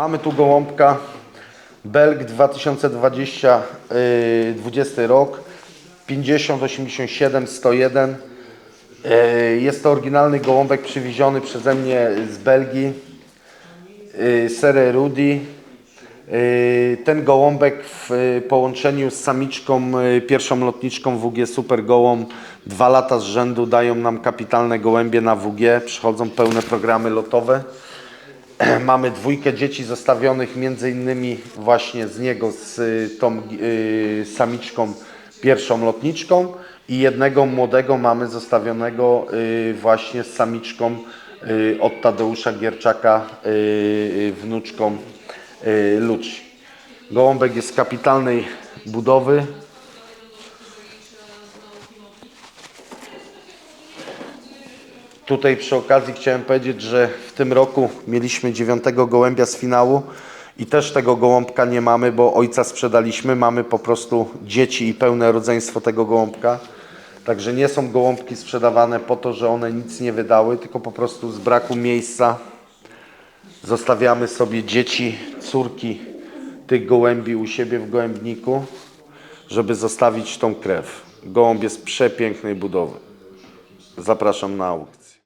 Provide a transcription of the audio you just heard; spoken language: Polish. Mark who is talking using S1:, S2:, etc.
S1: Mamy tu gołąbka Belg 2020 yy, 20 rok 50 87 101. Yy, Jest to oryginalny gołąbek przywieziony przeze mnie z Belgii. Yy, Serę Rudy. Ten gołąbek w yy, połączeniu z samiczką, yy, pierwszą lotniczką WG Super Gołą, dwa lata z rzędu dają nam kapitalne gołębie na WG. Przychodzą pełne programy lotowe. Mamy dwójkę dzieci zostawionych między innymi właśnie z niego z tą y, samiczką pierwszą lotniczką i jednego młodego mamy zostawionego y, właśnie z samiczką y, od Tadeusza Gierczaka wnuczką y. Gołąbek jest kapitalnej budowy. Tutaj przy okazji chciałem powiedzieć, że w tym roku mieliśmy dziewiątego gołębia z finału i też tego gołąbka nie mamy, bo ojca sprzedaliśmy. Mamy po prostu dzieci i pełne rodzeństwo tego gołąbka. Także nie są gołąbki sprzedawane po to, że one nic nie wydały, tylko po prostu z braku miejsca zostawiamy sobie dzieci, córki tych gołębi u siebie w gołębniku, żeby zostawić tą krew. Gołąb jest przepięknej budowy. Zapraszam na aukcję.